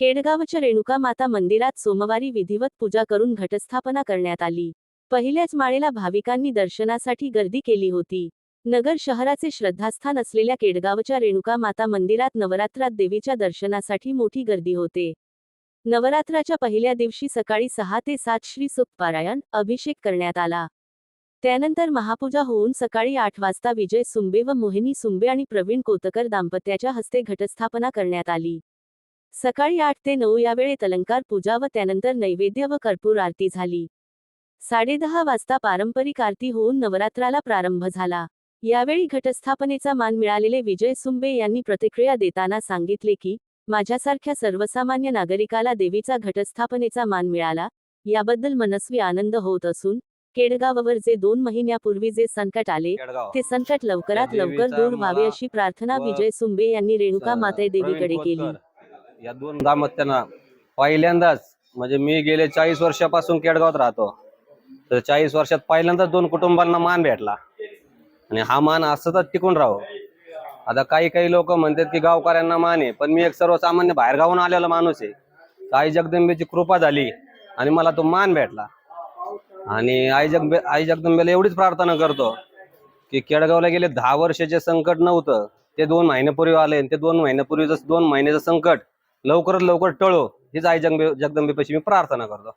केडगावच्या रेणुका माता मंदिरात सोमवारी विधिवत पूजा करून घटस्थापना करण्यात आली. पहिल्याच माळेला भाविकांनी दर्शनासाठी गर्दी केली होती. नगर शहराचे श्रद्धास्थान असलेल्या केडगावच्या रेणुका माता मंदिरात नवरात्रात देवीच्या दर्शनासाठी मोठी गर्दी होते. नवरात्राच्या पहिल्या दिवशी सकाळी सहा ते सात श्री सुखपारायण अभिषेक करण्यात आला. त्यानंतर महापूजा होऊन सकाळी आठ वाजता विजय सुंबे व मोहिनी सुंबे आणि प्रवीण कोतकर दाम्पत्याच्या हस्ते घटस्थापना करण्यात आली. सकाळी आठ ते नऊ या वेळेत अलंकार पूजा व त्यानंतर नैवेद्य व कर्पूर आरती झाली. साडेदहा वाजता पारंपरिक आरती होऊन नवरात्राला प्रारंभ झाला. यावेळी घटस्थापनेचा मान मिळालेले विजय सुंबे यांनी प्रतिक्रिया देताना सांगितले की माझ्यासारख्या सर्वसामान्य नागरिकाला देवीचा घटस्थापनेचा मान मिळाला. याबद्दल मनस्वी आनंद होत असून केडगाववर जे दोन महिन्यापूर्वी जे संकट आले ते संकट लवकरात लवकर दूर व्हावे अशी प्रार्थना विजय सुंबे यांनी रेणुका माते देवीकडे केली. या दोन दाम्पत्यांना पहिल्यांदाच म्हणजे मी गेले चाळीस वर्षापासून केडगावात राहतो. तर चाळीस वर्षात पहिल्यांदाच दोन कुटुंबांना मान भेटला. आणि हा मान असंच टिकून राहो. आता काही काही लोक म्हणतात की गावकऱ्यांना मान आहे पण मी एक सर्वसामान्य बाहेरगावून आलेला माणूस आहे. तर आई जगदंबेची कृपा झाली आणि मला तो मान भेटला. आणि आई जगबे आई जगदंबेला एवढीच प्रार्थना करतो की केडगावला गेले दहा वर्षाचे संकट नव्हतं. ते दोन महिन्यापूर्वी आले आणि ते दोन महिन्यापूर्वी जसं दोन महिन्याचं संकट लवकरात लवकर टळो. हीच आई जगदंबे जगदंबेपाशी मी प्रार्थना करतो.